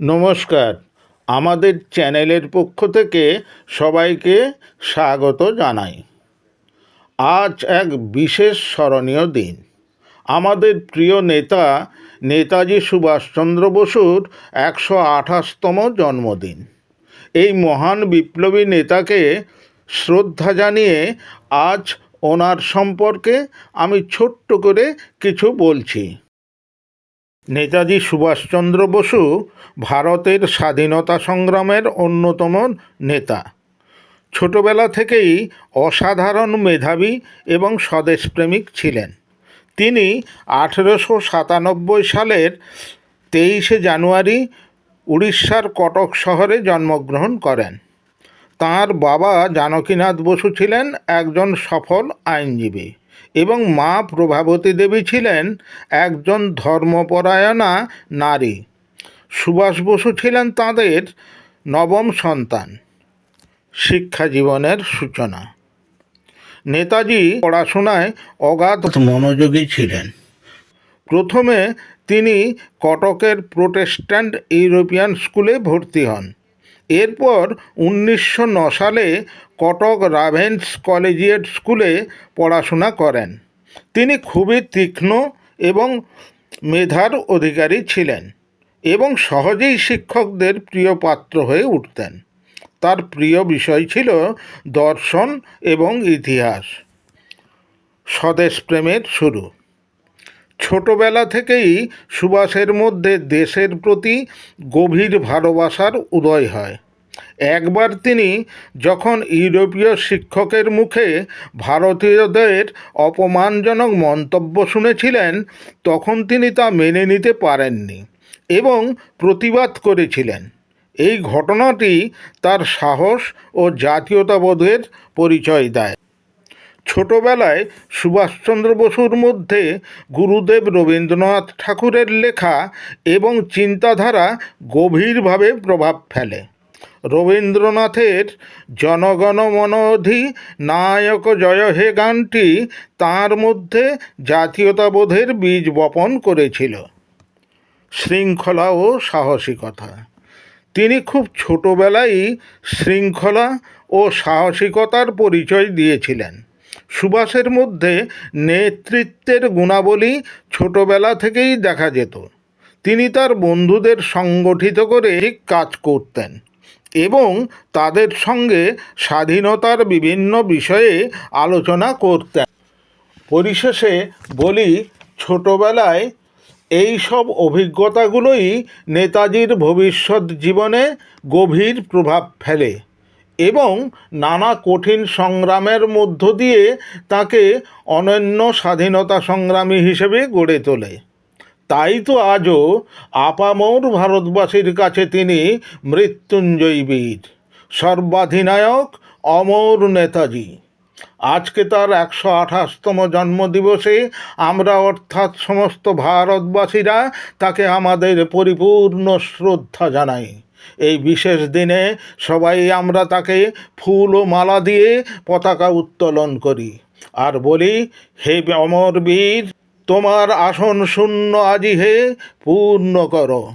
নমস্কার। আমাদের চ্যানেলের পক্ষ থেকে সবাইকে স্বাগত জানাই। আজ এক বিশেষ স্মরণীয় দিন। আমাদের প্রিয় নেতা, নেতাজি সুভাষচন্দ্র বসুর একশো আঠাশতম জন্মদিন। এই মহান বিপ্লবী নেতাকে শ্রদ্ধা জানিয়ে আজ ওনার সম্পর্কে আমি ছোট্ট করে কিছু বলছি। নেতাজি সুভাষচন্দ্র বসু ভারতের স্বাধীনতা সংগ্রামের অন্যতম নেতা। ছোটবেলা থেকেই অসাধারণ মেধাবী এবং স্বদেশপ্রেমিক ছিলেন। তিনি আঠেরোশো সাতানব্বই সালের তেইশে জানুয়ারি উড়িষ্যার কটক শহরে জন্মগ্রহণ করেন। তাঁর বাবা জানকীনাথ বসু ছিলেন একজন সফল আইনজীবী। এবং মা প্রভাবতী দেবী ছিলেন একজন ধর্মপরায়ণা নারী। সুভাষ বসু ছিলেন তাঁদের নবম সন্তান। শিক্ষা জীবনের সূচনা। নেতাজি পড়াশোনায় অগাধ মনোযোগী ছিলেন। প্রথমে তিনি কটকের প্রোটেস্ট্যান্ট ইউরোপিয়ান স্কুলে ভর্তি হন। এরপর উনিশশো ন সালে কটক রাভেন্স কলেজিয়েট স্কুলে পড়াশোনা করেন। তিনি খুবই তীক্ষ্ণ এবং মেধার অধিকারী ছিলেন এবং সহজেই শিক্ষকদের প্রিয় পাত্র হয়ে উঠতেন। তার প্রিয় বিষয় ছিল দর্শন এবং ইতিহাস। স্বদেশপ্রেমের শুরু। ছোটবেলা থেকেই সুভাষের মধ্যে দেশের প্রতি গভীর ভালোবাসার উদয় হয়। একবার তিনি যখন ইউরোপীয় শিক্ষকের মুখে ভারতীয়দের অপমানজনক মন্তব্য শুনেছিলেন, তখন তিনি তা মেনে নিতে পারেননি এবং প্রতিবাদ করেছিলেন। এই ঘটনাটি তার সাহস ও জাতীয়তাবোধের পরিচয় দেয়। ছোটবেলায় সুভাষচন্দ্র বসুর মধ্যে গুরুদেব রবীন্দ্রনাথ ঠাকুরের লেখা এবং চিন্তাধারা গভীরভাবে প্রভাব ফেলে। রবীন্দ্রনাথের জনগণমনধি নায়ক জয় হে গানটি তাঁর মধ্যে জাতীয়তাবোধের বীজ বপন করেছিল। শৃঙ্খলা ও সাহসিকতা। তিনি খুব ছোটবেলায় শৃঙ্খলা ও সাহসিকতার পরিচয় দিয়েছিলেন। সুভাষের মধ্যে নেতৃত্বের গুণাবলী ছোটবেলা থেকেই দেখা যেত। তিনি তার বন্ধুদের সংগঠিত করে কাজ করতেন এবং তাদের সঙ্গে স্বাধীনতার বিভিন্ন বিষয়ে আলোচনা করতেন। পরিশেষে বলি, ছোটবেলায় এই সব অভিজ্ঞতাগুলোই নেতাজির ভবিষ্যৎ জীবনে গভীর প্রভাব ফেলে। এবং নানা কঠিন সংগ্রামের মধ্য দিয়ে তাকে অনন্য স্বাধীনতা সংগ্রামী হিসেবে গড়ে তোলে। তাই তো আজও আপামৌর ভারতবাসীর কাছে তিনি মৃত্যুঞ্জয়ী বীর। সর্বাধিনায়ক অমর নেতাজি। আজকে তার একশো আঠাশতম জন্মদিবসে আমরা অর্থাৎ সমস্ত ভারতবাসীরা তাকে আমাদের পরিপূর্ণ শ্রদ্ধা জানাই। এই বিশেষ দিনে সবাই আমরা তাকে ফুল ও মালা দিয়ে পতাকা উত্তোলন করি। আর বলি, হে অমর বীর, তোমার আসন শূন্য আজি হে পূর্ণ করো।